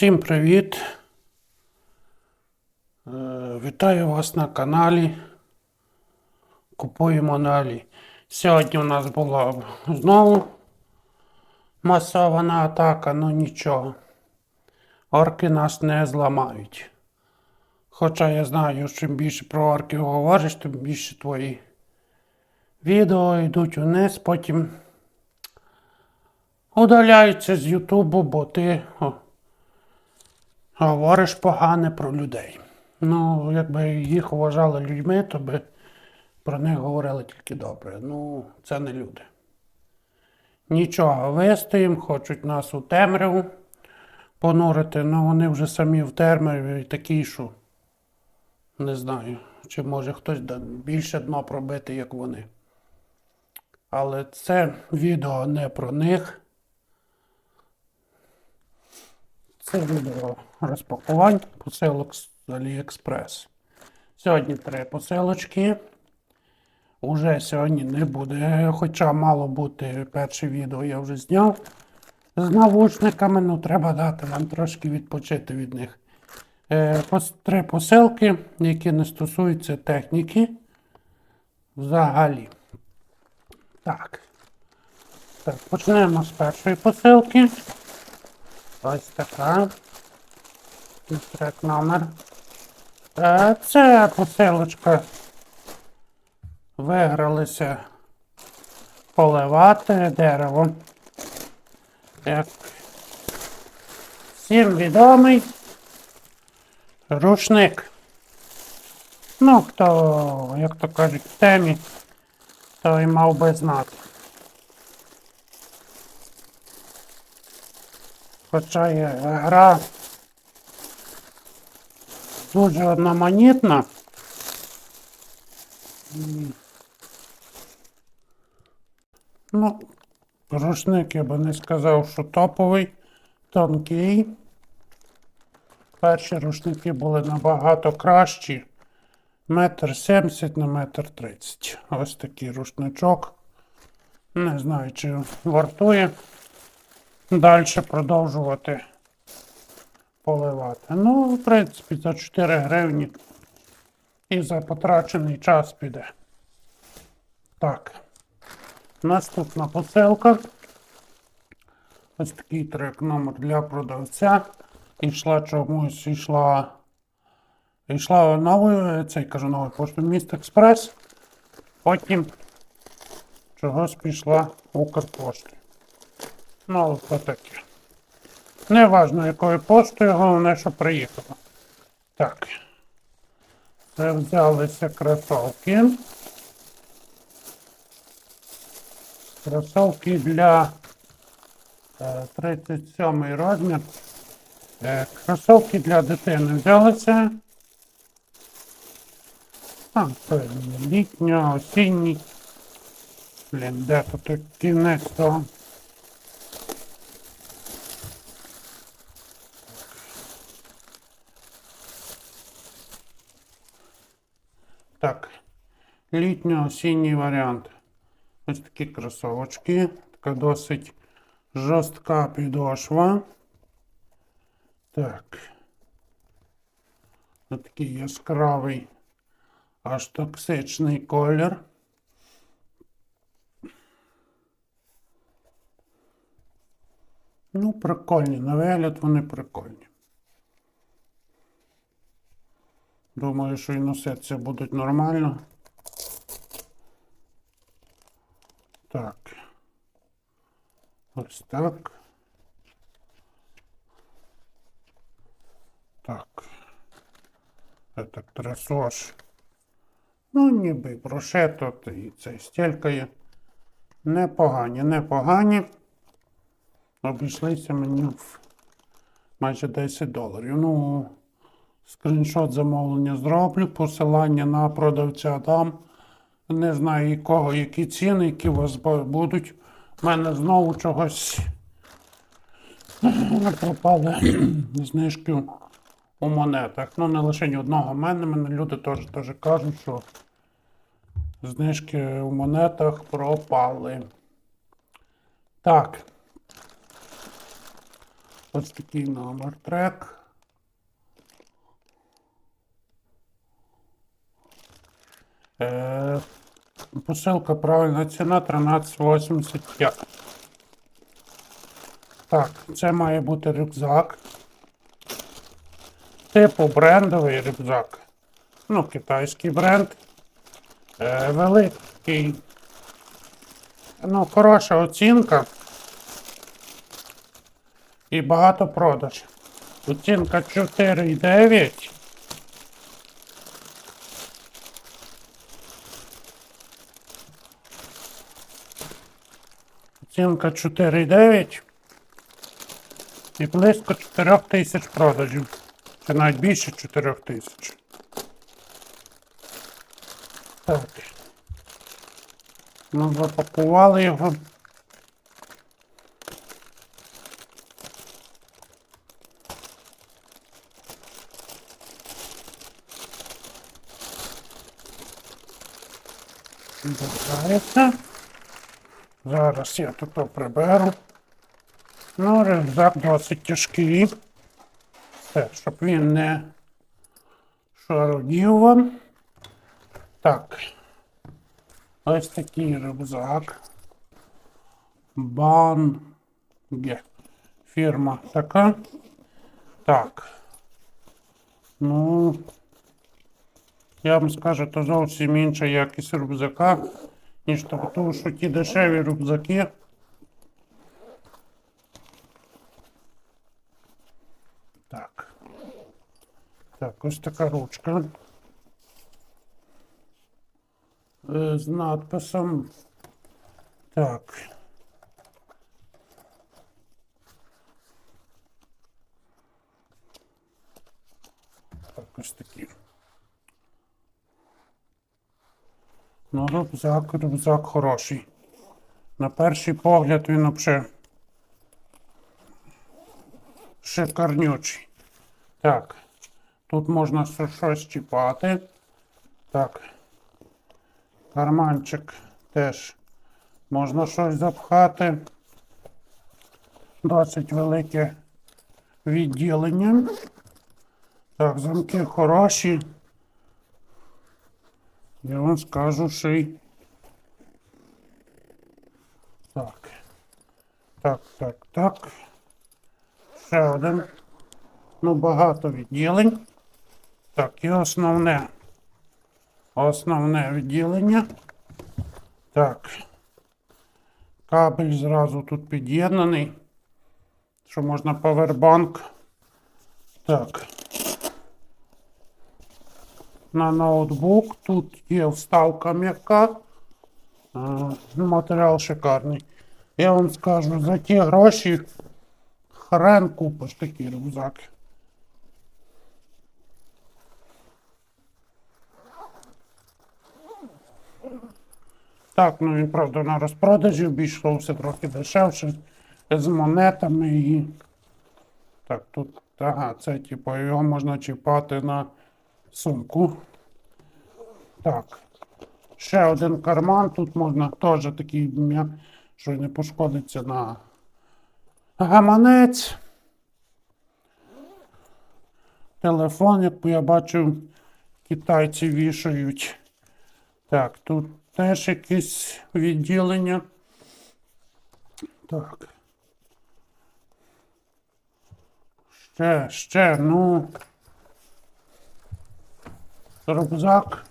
Всім привіт! Е, Вітаю вас на каналі. Купуємо на Алі. Сьогодні у нас була знову масована атака, ну нічого. Орки нас не зламають. Хоча я знаю, що чим більше про орків говориш, тим більше твої відео йдуть вниз, потім удаляються з Ютубу, бо ти говориш погане про людей. Ну, якби їх вважали людьми, то би про них говорили тільки добре. Ну, це не люди. Нічого, вистоїм, хочуть нас у темряву понурити, ну вони вже самі в темряві такі, що не знаю, чи може хтось більше дно пробити, як вони. Але це відео не про них. Це відео розпакувань посилок з AliExpress. Сьогодні три посилочки. Уже сьогодні не буде, хоча мало бути перше відео я вже зняв з навушниками, ну треба дати вам трошки відпочити від них. Е, три посилки, які не стосуються техніки. Взагалі. Так. Так, почнемо з першої посилки. Ось така. Трек номер. Е, Це посилочка. Вигралися поливати дерево. Як всім відомий рушник. Ну, хто, як то кажуть, в темі, той мав би знати. Хоча є гра дуже одноманітна. Ну, рушник я би не сказав, що топовий, тонкий. Перші рушники були набагато кращі. Метр сімдесят на метр тридцять. Ось такий рушничок. Не знаю, чи вартує далі продовжувати поливати. Ну, в принципі, за 4 гривні і за потрачений час піде. Так. Наступна посилка. Ось такий трек номер для продавця. Ішла чомусь, йшла. Йшла новою, цей кажу новою поштою Міст Експрес. Потім чогось пішла Укрпоштою. Ну, ось таке. Не важно, якою поштою, головне, що приїхало. Так. Це взялися кросовки. Кросовки для е, 37 розмір. Е, Кросовки для дитини взялися. Там літньо, осінній. Блін, де тут кінець того? Так, літньо-осінній варіант. Ось такі кросовочки. Така досить жорстка підошва. Так. Ось такий яскравий, аж токсичний колір. Ну, прикольні. На вигляд вони прикольні. Думаю, що і носитися будуть нормально. Так. Ось так. Так. Это трасож. Ну, ніби прошето, і це стількає. Непогані, непогані. Обійшлися мені в майже 10 доларів. Ну, скріншот замовлення зроблю, посилання на продавця дам. Не знаю, якого, які ціни, які у вас будуть. У мене знову чогось пропали знижки у монетах. Ну, не лише ні одного мене, мене люди теж, теж кажуть, що знижки у монетах пропали. Так. Ось такий номер трек. Е, посилка правильна ціна 13,85. Так, це має бути рюкзак. Типу брендовий рюкзак. Ну, китайський бренд. Е, великий. Ну, хороша оцінка. І багато продаж. Оцінка 4,9. Оцінка 4,9. І близько 4 тисяч продажів. Чи навіть більше 4 тисяч. Так. Ми запакували його. Добирається. Зараз я тут приберу. Ну, рюкзак досить тяжкий. Все, щоб він не шародів вам. Так. Ось такий рюкзак. Банге. Фірма така. Так. Ну. Я вам скажу, то зовсім інша якість рюкзака, ніж то, тому що ті дешеві рюкзаки. Так. Так, ось така ручка. Е, З надписом. Так. Так, ось такі. Ну, рюкзак, рюкзак хороший. На перший погляд він взагалі шикарнючий. Так, тут можна щось чіпати. Так. Карманчик теж можна щось запхати. Досить велике відділення. Так, замки хороші. Я вам скажу, що й... Так. Так, так, так. Ще один. Ну, багато відділень. Так, і основне. Основне відділення. Так. Кабель зразу тут під'єднаний. Що можна павербанк. Так. На ноутбук. Тут є вставка м'яка. Матеріал шикарний. Я вам скажу, за ті гроші хрен купиш такий рюкзак. Так, ну він, правда, на розпродажі обійшовся трохи дешевше з монетами і. Так, тут, ага, це типу його можна чіпати на сумку. Так. Ще один карман. Тут можна теж такий, що не пошкодиться на гаманець. Телефон, як я бачу, китайці вішають. Так, тут теж якісь відділення. Так. Ще, ще, ну. Рюкзак.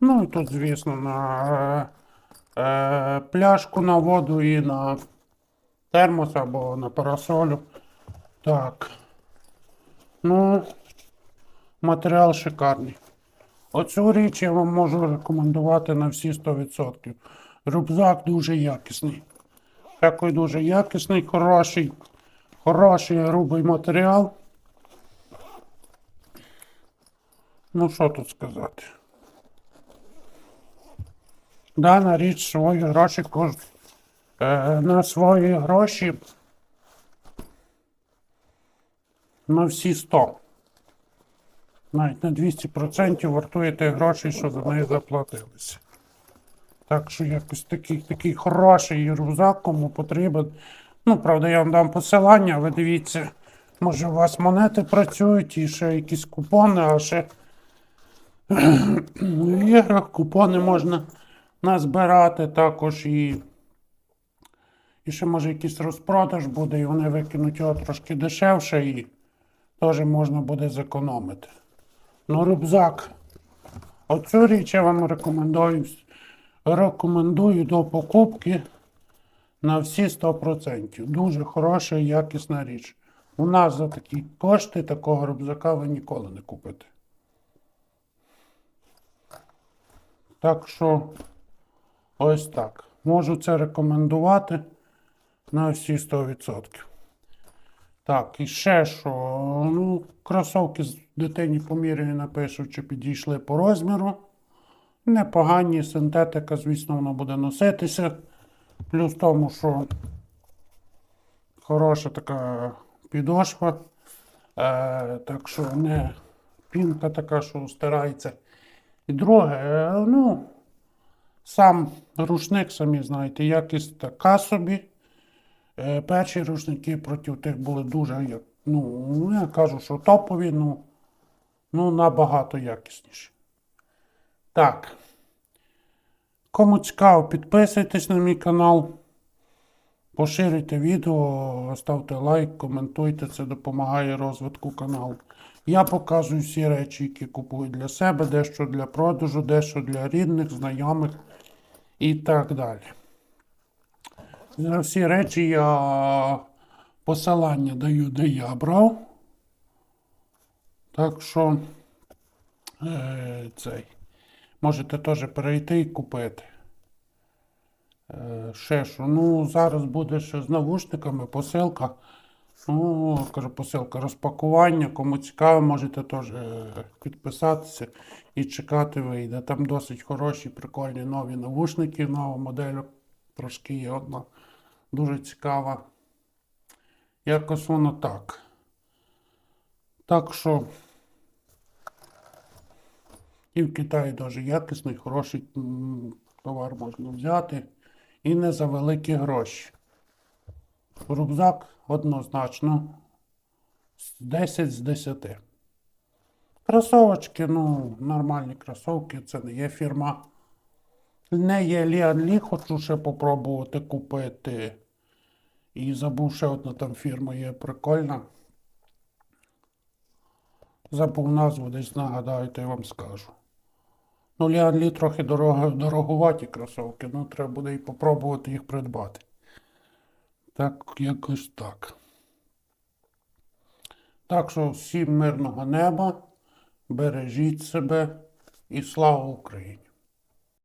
Ну і тут, звісно, на е, пляшку на воду і на термос або на парасолю. Так. Ну, матеріал шикарний. Оцю річ я вам можу рекомендувати на всі 100%. Рюкзак дуже якісний. Такий дуже якісний, хороший, хороший грубий матеріал. Ну, що тут сказати? Дана річ свої гроші коштує. Е, на свої гроші на всі 100. Навіть на 200% вартує тих грошей, що за неї заплатилися. Так що якось такий, такий хороший рюкзак, кому потрібен, Ну, правда, я вам дам посилання, ви дивіться, може у вас монети працюють і ще якісь купони, а ще в іграх купони можна назбирати також і. І ще може якийсь розпродаж буде, і вони викинуть його трошки дешевше і теж можна буде зекономити. Ну, рюкзак. Оцю річ я вам рекомендую, рекомендую до покупки на всі 100%. Дуже хороша і якісна річ. У нас за такі кошти такого рюкзака ви ніколи не купите. Так що ось так. Можу це рекомендувати на всі 100%. Так, і ще що. Ну, кросовки з дитині поміряю, напишу, чи підійшли по розміру. Непогані, синтетика, звісно, воно буде носитися. Плюс тому, що хороша така підошва. Е, так що не пінка така, що стирається. І друге, е, ну, сам рушник, самі знаєте, якість така собі. Е, перші рушники проти тих були дуже, ну, я кажу, що топові, ну, ну набагато якісніші. Так. Кому цікаво, підписуйтесь на мій канал. Поширюйте відео, ставте лайк, коментуйте, це допомагає розвитку каналу. Я показую всі речі, які купую для себе, дещо для продажу, дещо для рідних, знайомих і так далі. За всі речі я посилання даю, де я брав. Так що е, цей. Можете теж перейти і купити. Е, ще що. Ну, зараз буде ще з навушниками посилка. Ну, кажу, посилка розпакування. Кому цікаво, можете теж е, підписатися і чекати вийде. Там досить хороші, прикольні нові навушники, нова модель. Трошки є одна дуже цікава. Якось воно так. Так що і в Китаї дуже якісний, хороший товар можна взяти. І не за великі гроші. Рюкзак однозначно з 10 з 10. Кросовочки, ну, нормальні кросовки, це не є фірма. Не є Ліан хочу ще попробувати купити. І забув ще одна там фірма є прикольна. Забув назву, десь нагадаю, то я вам скажу. Ну, Ліан Лі трохи дорого, дороговаті кросовки, ну треба буде і попробувати їх придбати. Так, якось так. Так що всім мирного неба, бережіть себе і слава Україні!